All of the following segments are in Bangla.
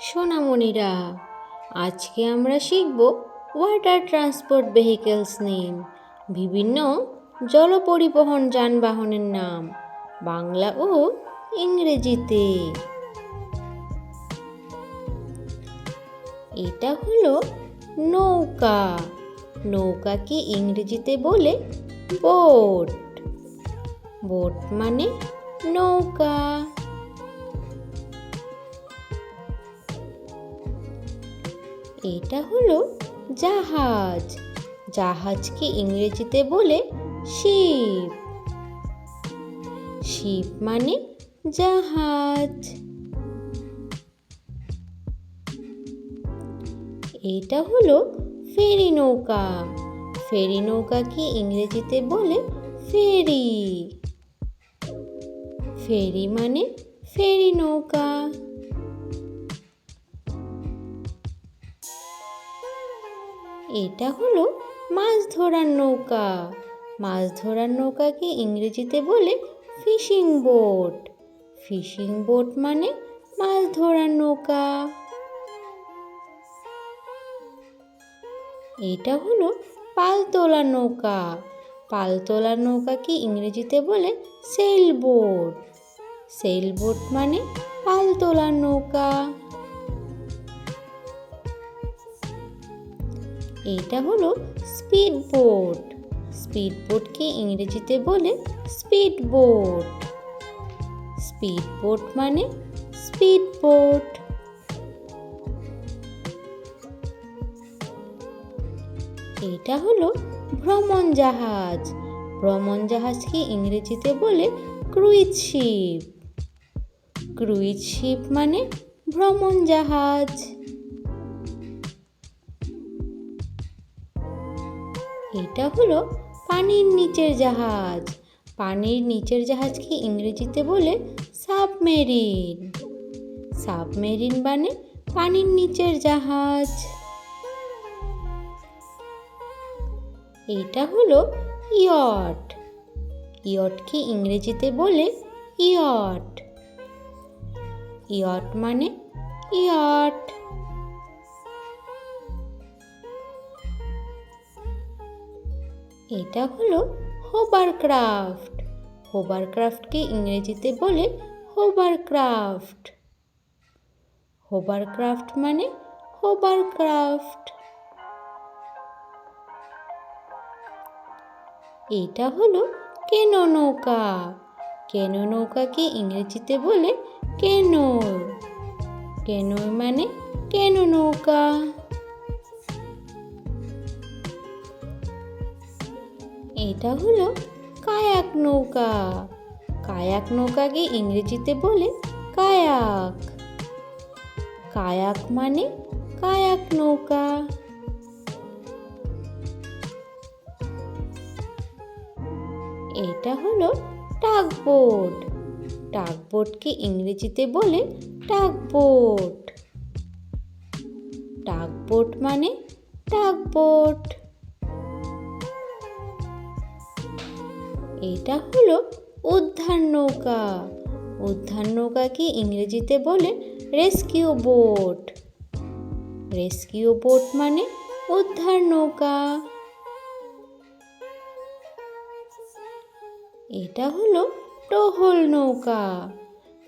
সোনামণিরা, আজকে আমরা শিখব ওয়াটার ট্রান্সপোর্ট ভেহিকেলস নেম বিভিন্ন জল পরিবহন যানবাহনের নাম, বাংলা ও ইংরেজিতে। এটা হলো নৌকা, নৌকাকে ইংরেজিতে বলে বোট বোট মানে নৌকা। এটা হলো জাহাজ। জাহাজকে ইংরেজিতে বলে শিপ। শিপ মানে জাহাজ। এটা হলো ফেরি নৌকা। ফেরি নৌকাকে ইংরেজিতে বলে ফেরি। ফেরি মানে ফেরি নৌকা। এটা হলো মাছ ধরার নৌকা। মাছ ধরার নৌকাকে ইংরেজিতে বলে ফিশিং বোট। ফিশিং বোট মানে মাছ ধরার নৌকা। এটা হলো পালতোলা নৌকা। পালতোলা নৌকাকে ইংরেজিতে বলে সেল বোট। সেল বোট মানে পালতোলা নৌকা। এটা হলো স্পিড বোট স্পিড বোটকে ইংরেজিতে বলে স্পিড বোট স্পিড বোট মানে স্পিড বোট এটা হলো ভ্রমণ জাহাজ। ভ্রমণ জাহাজকে ইংরেজিতে বলে ক্রুইজ শিপ। ক্রুইজ শিপ মানে ভ্রমণ জাহাজ। এটা হলো পানির নিচের জাহাজ। পানির নিচের জাহাজকে ইংরেজিতে বলে সাবমেরিন। সাবমেরিন মানে পানির নিচের জাহাজ। এটা হলো ইয়ট। ইয়টকে ইংরেজিতে বলে ইয়ট। ইয়ট মানে ইয়ট। এটা হলো হোবারক্রাফট হোবারক্রাফটকে ইংরেজিতে বলে হোবারক্রাফট হোবারক্রাফট মানে হোবার হোবারক্রাফট এটা হলো কেনো নৌকা কেনো নৌকাকে ইংরেজিতে বলে কেনো কেনো মানে কেনো নৌকা এটা হলো কায়াক নৌকা। কায়াক নৌকাকে ইংরেজিতে বলে কায়াক। কায়াক মানে কায়াক নৌকা। এটা হলো টাগবোট। টাকবোটকে ইংরেজিতে বলে টাগবোট। টাগবোট মানে টাগবোট। এটা হলো উদ্ধার নৌকা। উদ্ধার নৌকাকে ইংরেজিতে বলে রেস্কিউ বোট। রেস্কিউ বোট মানে উদ্ধার নৌকা। এটা হলো টহল নৌকা।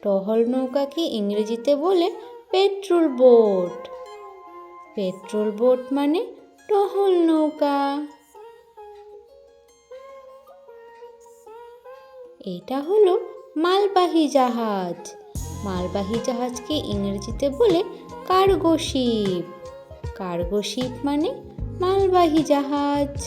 টহল নৌকাকে ইংরেজিতে বলে পেট্রোল বোট। পেট্রোল বোট মানে টহল নৌকা। এটা হলো মালবাহী জাহাজ। মালবাহী জাহাজকে ইংরেজিতে বলে কার্গো শিপ। কার্গো শিপ মানে মালবাহী জাহাজ।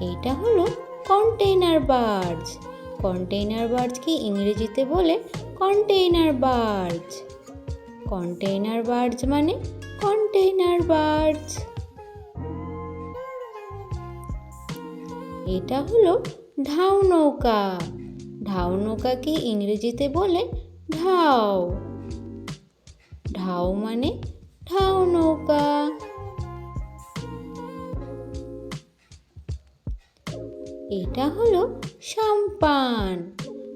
এটা হলো কন্টেইনার বার্জ। কন্টেইনার বার্জকে ইংরেজিতে বলে কন্টেইনার বার্জ। কন্টেইনার বার্জ মানে কন্টেইনার বার্জ। এটা হলো ঢাউ নৌকা। ঢাউ নৌকাকে ইংরেজিতে বলে ঢাও ঢাউ মানে ঢাউ নৌকা। এটা হলো সাম্পান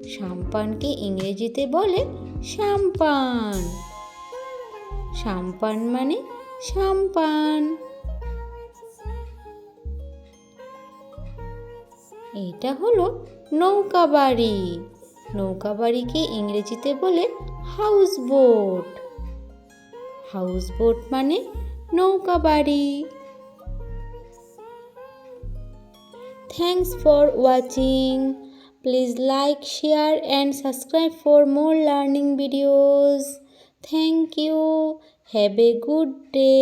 সাম্পানকে ইংরেজিতে বলে সাম্পান সাম্পান মানে সাম্পান এটা হলো নৌকা বাড়ি। নৌকা বাড়িকে ইংরেজিতে বলে হাউস বোট হাউস বোট মানে নৌকা বাড়ি। Thanks for watching please like share and subscribe for more learning videos thank you have a good day